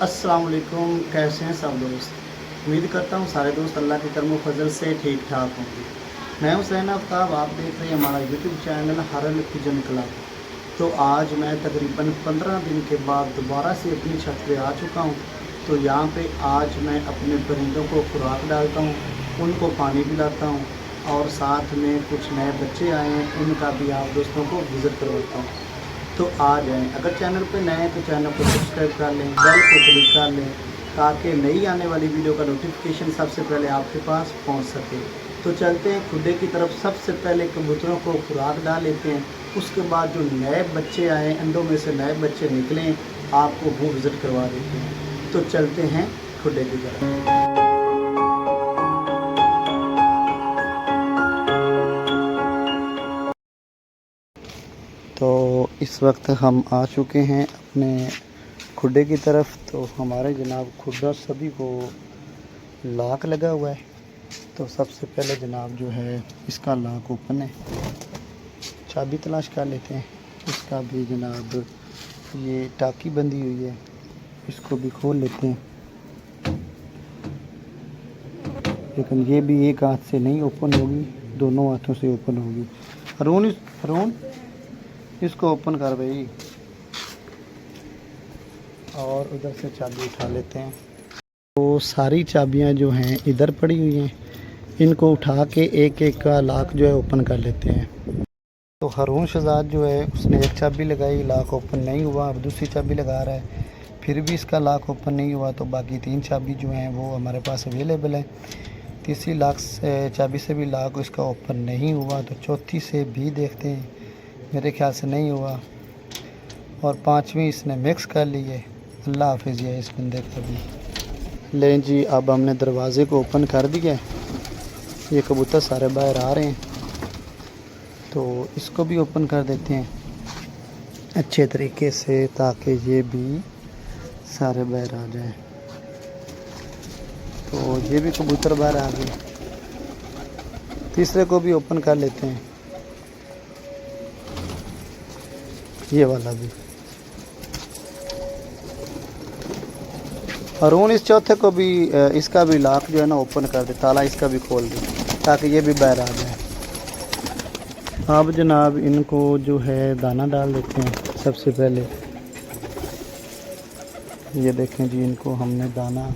السلام علیکم، کیسے ہیں سب دوست؟ امید کرتا ہوں سارے دوست اللہ کے کرم و فضل سے ٹھیک ٹھاک ہوں گے۔ میں حسین آفتاب، آپ دیکھ رہے ہیں ہمارا یوٹیوب چینل ہر الفجن کلب۔ تو آج میں تقریباً پندرہ دن کے بعد دوبارہ سے اپنی چھت پہ آ چکا ہوں۔ تو یہاں پہ آج میں اپنے پرندوں کو خوراک ڈالتا ہوں، ان کو پانی پلاتا ہوں اور ساتھ میں کچھ نئے بچے آئے ہیں، ان کا بھی آپ دوستوں کو وزٹ کرواتا ہوں۔ تو آ جائیں۔ اگر چینل پہ نئے ہیں تو چینل کو سبسکرائب کر لیں بیل کو کلک کر لیں، تاکہ نئی آنے والی ویڈیو کا نوٹیفیکیشن سب سے پہلے آپ کے پاس پہنچ سکے۔ تو چلتے ہیں کھڈے کی طرف سب سے پہلے کبوتروں کو خوراک ڈال لیتے ہیں۔ اس کے بعد جو نئے بچے آئے انڈوں میں سے نئے بچے نکلیں آپ کو وہ وزٹ کروا دیتے ہیں۔ تو چلتے ہیں کھڈے کی طرف۔ تو اس وقت ہم آ چکے ہیں اپنے کھڈے کی طرف۔ تو ہمارے جناب کھڈا سبھی کو لاک لگا ہوا ہے۔ تو سب سے پہلے جناب جو ہے، اس کا لاک اوپن ہے۔ چابی تلاش کر لیتے ہیں۔ اس کا بھی جناب یہ ٹاکی بندھی ہوئی ہے۔ اس کو بھی کھول لیتے ہیں۔ لیکن یہ بھی ایک ہاتھ سے نہیں اوپن ہوگی، دونوں ہاتھوں سے اوپن ہوگی۔ ارون ارون؟ اس کو اوپن کر بھائی۔ اور ادھر سے چابی اٹھا لیتے ہیں۔ تو ساری چابیاں جو ہیں ادھر پڑی ہوئی ہیں۔ ان کو اٹھا کے ایک ایک کا لاک جو ہے اوپن کر لیتے ہیں۔ تو حرون شہزاد جو ہے، اس نے ایک چابی لگائی لاک اوپن نہیں ہوا، اب دوسری چابی لگا رہا ہے۔ پھر بھی اس کا لاک اوپن نہیں ہوا، تو باقی تین چابی جو ہیں وہ ہمارے پاس اویلیبل ہے تیسری لاک چابی سے بھی لاک اس کا اوپن نہیں ہوا، تو چوتھی سے بھی دیکھتے ہیں۔ میرے خیال سے نہیں ہوا۔ اور پانچویں اس نے مکس کر لی ہے۔ اللہ حافظ، یہ اس بندے کا بھی۔ لیں جی اب ہم نے دروازے کو اوپن کر دیا۔ یہ کبوتر سارے باہر آ رہے ہیں۔ تو اس کو بھی اوپن کر دیتے ہیں۔ اچھے طریقے سے تاکہ یہ بھی سارے باہر آ جائیں۔ تو یہ بھی کبوتر باہر آ گئے۔ تیسرے کو بھی اوپن کر لیتے ہیں۔ یہ والا بھی۔ ارون اس چوتھے کو بھی اس کا بھی لاک جو ہے نا اوپن کر دے، تالا اس کا بھی کھول دے، تاکہ یہ بھی باہر آ جائے۔ اب جناب ان کو جو ہے دانہ ڈال دیتے ہیں سب سے پہلے۔ یہ دیکھیں جی ان کو ہم نے دانہ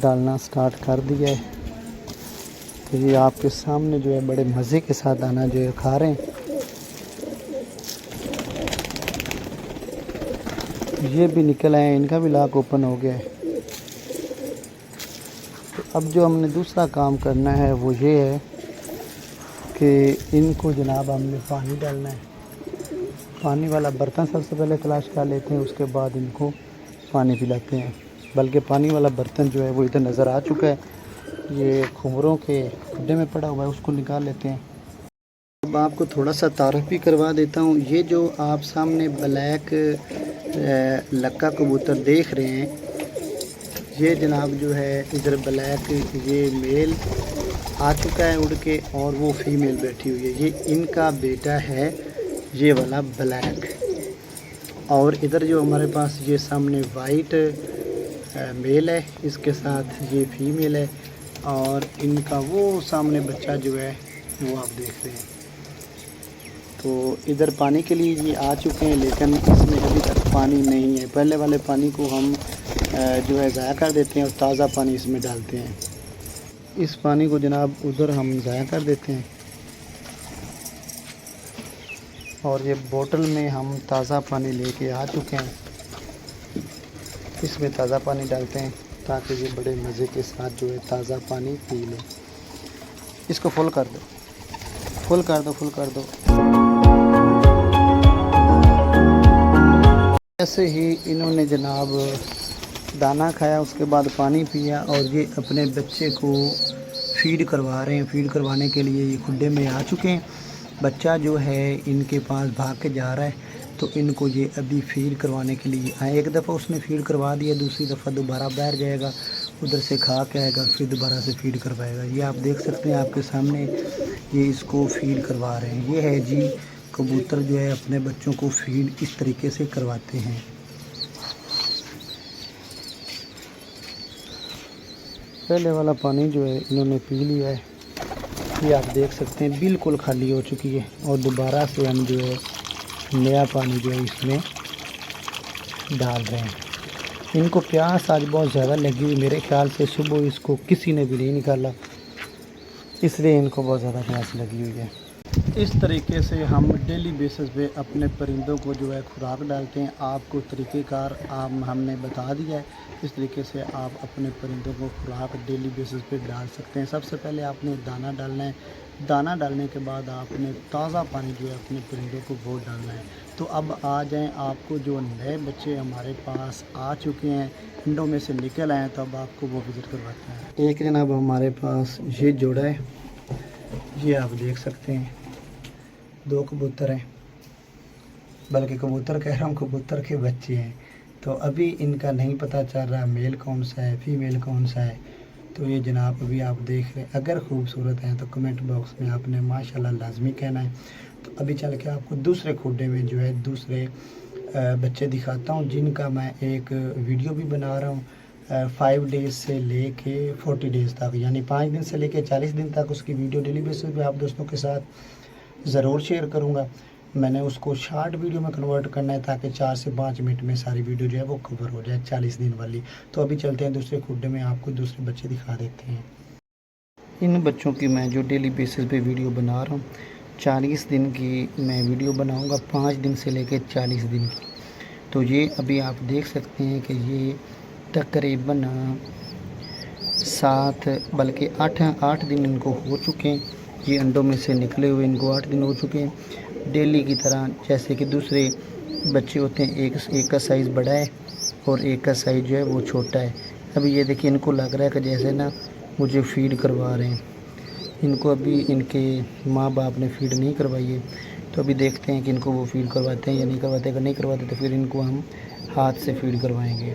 ڈالنا سٹارٹ کر دیا ہے۔ یہ آپ کے سامنے جو ہے بڑے مزے کے ساتھ دانہ جو ہے کھا رہے ہیں۔ یہ بھی نکل آئے ہیں، ان کا بھی لاک اوپن ہو گیا ہے۔ اب جو ہم نے دوسرا کام کرنا ہے وہ یہ ہے کہ ان کو جناب ہم نے پانی ڈالنا ہے۔ پانی والا برتن سب سے پہلے تلاش کر لیتے ہیں، اس کے بعد ان کو پانی پلاتے ہیں۔ بلکہ پانی والا برتن جو ہے وہ ادھر نظر آ چکا ہے۔ یہ کھمروں کے گڈے میں پڑا ہوا ہے، اس کو نکال لیتے ہیں۔ اب آپ کو تھوڑا سا تعارف بھی کروا دیتا ہوں۔ یہ جو آپ سامنے بلیک لکا کبوتر دیکھ رہے ہیں۔ یہ جناب جو ہے، ادھر بلیک، یہ میل آ چکا ہے اڑ کے اور وہ فیمیل بیٹھی ہوئی ہے۔ یہ ان کا بیٹا ہے، یہ والا بلیک۔ اور ادھر جو ہمارے پاس یہ سامنے وائٹ میل ہے، اس کے ساتھ یہ فیمیل ہے۔ اور ان کا وہ سامنے بچہ جو ہے، وہ آپ دیکھ رہے ہیں۔ تو ادھر پانی کے لیے یہ آ چکے ہیں، لیکن اس میں ابھی تک پانی نہیں ہے۔ پہلے والے پانی کو ہم جو ہے، ضائع کر دیتے ہیں اور تازہ پانی اس میں ڈالتے ہیں۔ اس پانی کو جناب ادھر ہم ضائع کر دیتے ہیں۔ اور یہ بوٹل میں ہم تازہ پانی لے کے آ چکے ہیں۔ اس میں تازہ پانی ڈالتے ہیں تاکہ یہ بڑے مزے کے ساتھ جو ہے تازہ پانی پی لیں اس کو فل کر دو۔ فل کر دو، فل کر دو۔ ایسے ہی انہوں نے جناب دانہ کھایا، اس کے بعد پانی پیا اور یہ اپنے بچے کو فیڈ کروا رہے ہیں۔ فیڈ کروانے کے لیے یہ کھڈے میں آ چکے ہیں۔ بچہ جو ہے، ان کے پاس بھاگ کے جا رہا ہے، تو ان کو یہ ابھی فیڈ کروانے کے لیے آئے۔ ایک دفعہ اس نے فیڈ کروا دیا، دوسری دفعہ دوبارہ باہر جائے گا، ادھر سے کھا کے آئے گا، پھر دوبارہ سے فیڈ کروائے گا۔ یہ آپ دیکھ سکتے ہیں، آپ کے سامنے یہ اس کو فیڈ کروا رہے ہیں۔ یہ ہے جی کبوتر جو ہے اپنے بچوں کو فیڈ اس طریقے سے کرواتے ہیں۔ پہلے والا پانی جو ہے انہوں نے پی لیا ہے۔ یہ آپ دیکھ سکتے ہیں بالکل خالی ہو چکی ہے اور دوبارہ سے ہم جو ہے نیا پانی جو ہے اس میں ڈال رہے ہیں۔ ان کو پیاس آج بہت زیادہ لگی ہوئی میرے خیال سے صبح اس کو کسی نے بھی نہیں نکالا۔ اس لیے ان کو بہت زیادہ پیاس لگی ہوئی ہے۔ اس طریقے سے ہم ڈیلی بیسس پہ اپنے پرندوں کو جو ہے خوراک ڈالتے ہیں۔ آپ کو طریقہ کار آپ ہم نے بتا دیا ہے۔ اس طریقے سے آپ اپنے پرندوں کو خوراک ڈیلی بیسس پہ ڈال سکتے ہیں۔ سب سے پہلے آپ نے دانہ ڈالنا ہے۔ دانہ ڈالنے کے بعد آپ نے تازہ پانی جو ہے اپنے پرندوں کو وہ ڈالنا ہے۔ تو اب آ جائیں۔ آپ کو جو نئے بچے ہمارے پاس آ چکے ہیں انڈوں میں سے نکل آئے ہیں تو اب آپ کو وہ وزٹ کرواتے ہیں۔ ایک جناب ہمارے پاس یہ جوڑا ہے۔ یہ آپ دیکھ سکتے ہیں۔ دو کبوتر ہیں۔ بلکہ کبوتر کہہ رہا ہوں، کبوتر کے بچے ہیں۔ تو ابھی ان کا نہیں پتہ چل رہا میل کون سا ہے، فیمیل کون سا ہے۔ تو یہ جناب ابھی آپ دیکھ رہے ہیں۔ اگر خوبصورت ہیں تو کمنٹ باکس میں آپ نے ماشاءاللہ لازمی کہنا ہے۔ تو ابھی چل کے آپ کو دوسرے کھوڈے میں جو ہے دوسرے بچے دکھاتا ہوں، جن کا میں ایک ویڈیو بھی بنا رہا ہوں فائیو ڈیز سے لے کے فورٹی ڈیز تک یعنی پانچ دن سے لے کے چالیس دن تک اس کی ویڈیو ڈیلی بیسس پہ آپ دوستوں کے ساتھ ضرور شیئر کروں گا۔ میں نے اس کو شارٹ ویڈیو میں کنورٹ کرنا ہے تاکہ چار سے پانچ منٹ میں ساری ویڈیو جو ہے وہ کور ہو جائے چالیس دن والی۔ تو ابھی چلتے ہیں دوسرے کھڈے میں، آپ کو دوسرے بچے دکھا دیتے ہیں۔ ان بچوں کی میں جو ڈیلی بیسس پہ ویڈیو بنا رہا ہوں، چالیس دن کی میں ویڈیو بناؤں گا پانچ دن سے لے کے چالیس دن۔ کی تو یہ ابھی آپ دیکھ سکتے ہیں کہ یہ تقریباً سات بلکہ آٹھ آٹھ دن ان کو ہو چکے ہیں۔ یہ انڈوں میں سے نکلے ہوئے ان کو آٹھ دن ہو چکے ہیں۔ ڈیلی کی طرح جیسے کہ دوسرے بچے ہوتے ہیں، ایک ایک کا سائز بڑا ہے اور ایک کا سائز جو ہے وہ چھوٹا ہے۔ ابھی یہ دیکھیں ان کو لگ رہا ہے کہ جیسے نا مجھے فیڈ کروا رہے ہیں۔ ان کو ابھی ان کے ماں باپ نے فیڈ نہیں کروائی ہے۔ تو ابھی دیکھتے ہیں کہ ان کو وہ فیڈ کرواتے ہیں یا نہیں کرواتے۔ اگر نہیں کرواتے تو پھر ان کو ہم ہاتھ سے فیڈ کروائیں گے۔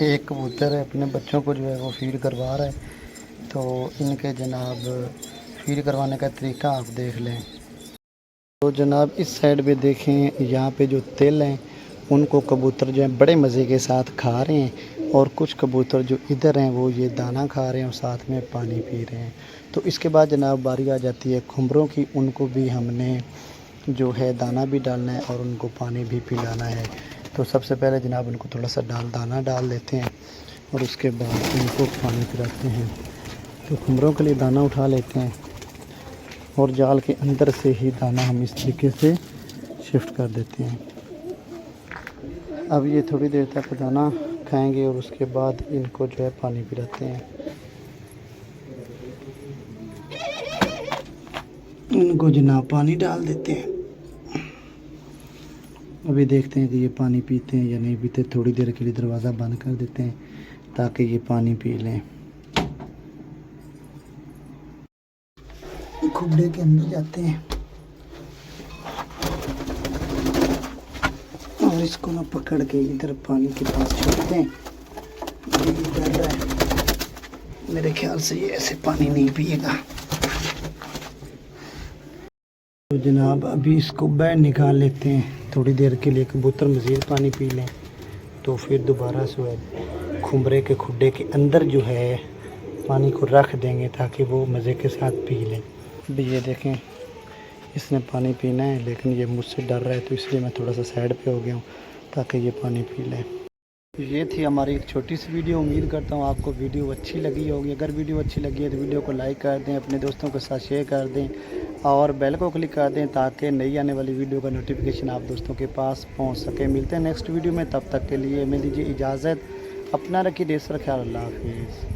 ایک کبوتر ہے، اپنے بچوں کو جو ہے وہ فیڈ کروا رہا ہے۔ تو ان کے جناب فیڈ کروانے کا طریقہ آپ دیکھ لیں۔ تو جناب اس سائڈ پہ دیکھیں، یہاں پہ جو تل ہیں، ان کو کبوتر جو ہیں بڑے مزے کے ساتھ کھا رہے ہیں۔ اور کچھ کبوتر جو ادھر ہیں، وہ یہ دانہ کھا رہے ہیں اور ساتھ میں پانی پی رہے ہیں۔ تو اس کے بعد جناب باری آ جاتی ہے کھمبروں کی۔ ان کو بھی ہم نے جو ہے دانہ بھی ڈالنا ہے اور ان کو پانی بھی پلانا ہے۔ تو سب سے پہلے جناب ان کو تھوڑا سا ڈال دانہ ڈال دیتے ہیں اور اس کے بعد ان کو پانی پلاتے ہیں۔ تو کھمبروں کے لیے دانہ اٹھا لیتے ہیں اور جال کے اندر سے ہی دانہ ہم اس طریقے سے شفٹ کر دیتے ہیں۔ اب یہ تھوڑی دیر تک دانہ کھائیں گے اور اس کے بعد ان کو جو ہے پانی پلاتے ہیں۔ ان کو جناب پانی ڈال دیتے ہیں۔ ابھی دیکھتے ہیں کہ یہ پانی پیتے ہیں یا نہیں پیتے، تھوڑی دیر کے لیے دروازہ بند کر دیتے ہیں تاکہ یہ پانی پی لیں۔ کھڈے کے اندر جاتے ہیں۔ اور اس کو نہ پکڑ کے ادھر پانی کے پاس چھوڑتے ہیں۔ میرے خیال سے یہ ایسے پانی نہیں پیے گا۔ تو جناب، ابھی اس کو بیٹھ نکال لیتے ہیں۔ تھوڑی دیر کے لیے کبوتر مزید پانی پی لیں۔ تو پھر دوبارہ سے ہے کھمبرے کے کھڈے کے اندر جو ہے پانی کو رکھ دیں گے تاکہ وہ مزے کے ساتھ پی لیں۔ ابھی یہ دیکھیں، اس نے پانی پینا ہے، لیکن یہ مجھ سے ڈر رہا ہے، تو اس لیے میں تھوڑا سا سائڈ پہ ہو گیا ہوں تاکہ یہ پانی پی لیں۔ یہ تھی ہماری ایک چھوٹی سی ویڈیو. امید کرتا ہوں آپ کو ویڈیو اچھی لگی ہوگی. اگر ویڈیو اچھی لگی ہے تو ویڈیو کو لائک کر دیں، اپنے دوستوں کے ساتھ شیئر کر دیں اور بیل کو کلک کر دیں تاکہ نئی آنے والی ویڈیو کا نوٹیفیکیشن آپ دوستوں کے پاس پہنچ سکے. ملتے ہیں نیکسٹ ویڈیو میں. تب تک کے لیے میں دیجیے اجازت. اپنا رکھیے دیش سر خیال. اللہ حافظ.